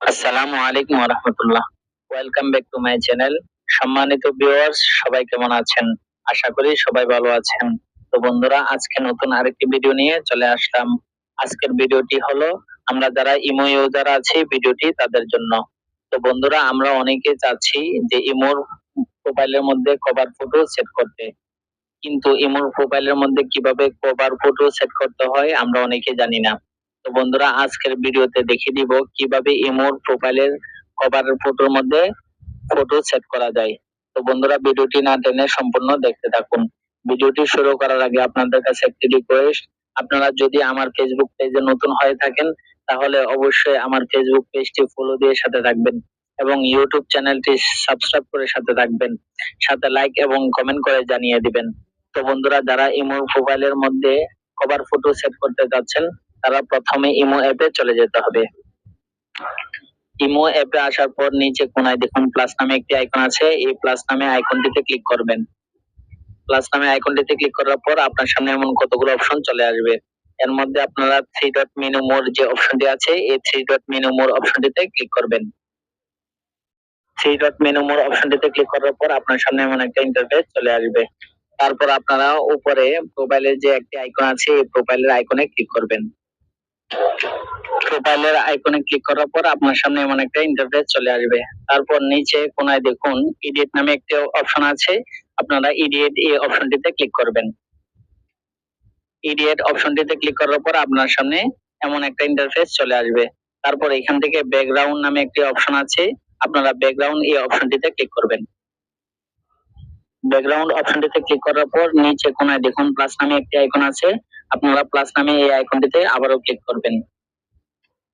আসসালামু আলাইকুম রহমতুল্লাহ welcome back to my channel সম্মানিত ভিউয়ার্স সবাই কেমন আছেন? আশা করি সবাই ভালো আছেন। তো বন্ধুরা, আজকে নতুন আরেকটি ভিডিও নিয়ে চলে আসলাম। আজকের ভিডিওটি হলো, আমরা যারা ইমো ইউজার আছি ভিডিওটি তাদের জন্য। তো বন্ধুরা, আমরা অনেকে চাচ্ছি যে ইমোর প্রোফাইলের মধ্যে কভার ফটো সেট করতে। কিন্তু ইমোর প্রোফাইলের মধ্যে কীভাবে কভার ফটো সেট করতে হয়, আমরা অনেকে জানি না। তো বন্ধুরা, আজকের ভিডিওতে দেখিয়ে দিব কীভাবে ইমোর প্রোফাইলের কভারের ফটোর মধ্যে ফটো সেট করা যায়। তো বন্ধুরা, ভিডিওটি না টেনে সম্পূর্ণ দেখতে থাকুন। ভিডিওটি শুরু করার আগে আপনাদের কাছে একটি রিকোয়েস্ট আপনারা যদি আমার ফেসবুক পেজে নতুন হয়ে থাকেন, তাহলে অবশ্যই আমার ফেসবুক পেজটি ফলো দিয়ে সাথে থাকবেন এবং ইউটিউব চ্যানেলটি সাবস্ক্রাইব করে সাথে থাকবেন। সাথে লাইক এবং কমেন্ট করে জানিয়ে দিবেন। তো বন্ধুরা, যারা ইমো প্রোফাইলের মধ্যে কভার ফটো সেট করতে যাচ্ছেন তারা প্রথমে ইমো অ্যাপে চলে যেতে হবে। ইমো অ্যাপে আসার পর নিচে কোনায় দেখুন প্লাস নামে একটি আইকন আছে। এই প্লাস নামে আইকনটিতে ক্লিক করবেন। প্লাস নামে আইকনটিতে ক্লিক করার পর আপনার সামনে এমন কতগুলো অপশন চলে আসবে। এর মধ্যে আপনারা থ্রি ডট মেনু মোর যে অপশনটি আছে, এই থ্রি ডট মেনু মোর অপশনটিতে ক্লিক করবেন। থ্রি ডট মেনু মোর অপশনটিতে ক্লিক করার পর আপনার সামনে এমন একটা ইন্টারফেস চলে আসবে। তারপর আপনারা উপরে প্রোফাইলের যে একটি আইকন আছে, এই প্রোফাইলের আইকনে ক্লিক করবেন। প্রোফাইলের আইকনে ক্লিক করার পর আপনার সামনে এমন একটা ইন্টারফেস চলে আসবে। তারপর নিচে কোনায় দেখুন ইডিট নামে একটি অপশন আছে। আপনারা ইডিট এই অপশনটিতে ক্লিক করবেন। ইডিট অপশনটিতে ক্লিক করার পর আপনার সামনে এমন একটা ইন্টারফেস চলে আসবে। তারপর এখান থেকে ব্যাকগ্রাউন্ড নামে একটি অপশন আছে। আপনারা ব্যাকগ্রাউন্ড এই অপশনটিতে ক্লিক করবেন। ব্যাকগ্রাউন্ড অপশনটিতে ক্লিক করার পর নিচে কোনায় দেখুন প্লাস নামে একটি আইকন আছে। আপনারা প্লাস নামে এই আইকনটিতে আবারও ক্লিক করবেন।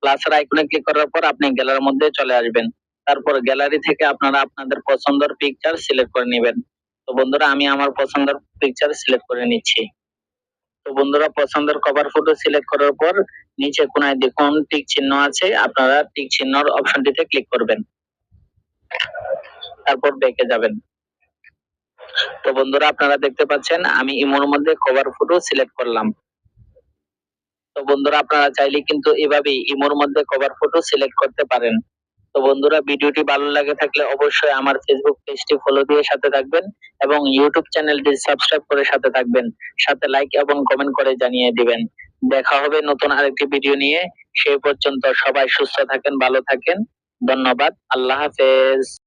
প্লাসের আইকনে ক্লিক করার পর আপনি গ্যালারির মধ্যে চলে আসবেন। তারপর গ্যালারি থেকে আপনারা আপনাদের পছন্দের পিকচার সিলেক্ট করে নেবেন। তো বন্ধুরা, আমি আমার পছন্দের পিকচার সিলেক্ট করে নিচ্ছি। তো বন্ধুরা, পছন্দের কভার ফটো সিলেক্ট করার পর নিচে কোনায় দেখুন টিক চিহ্ন আছে, আপনারা টিক চিহ্নর অপশনটিতে ক্লিক করবেন। তারপর ব্যাকে যাবেন। তো বন্ধুরা, আপনারা দেখতে পাচ্ছেন, আমি ইমোর মধ্যে কভার ফটো সিলেক্ট করলাম। তো বন্ধুরা, আপনারা চাইলে কিন্তু এভাবে ইমোর মধ্যে কভার ফটো সিলেক্ট করতে পারেন। তো বন্ধুরা, ভিডিওটি ভালো লাগে থাকলে অবশ্যই আমার ফেসবুক পেজটি ফলো দিয়ে সাথে থাকবেন এবং ইউটিউব চ্যানেলটি সাবস্ক্রাইব করে সাথে থাকবেন। সাথে লাইক এবং কমেন্ট করে জানিয়ে দিবেন। দেখা হবে নতুন আরেকটি ভিডিও নিয়ে। সেই পর্যন্ত সবাই সুস্থ থাকেন, ভালো থাকেন। ধন্যবাদ। আল্লাহ হাফেজ।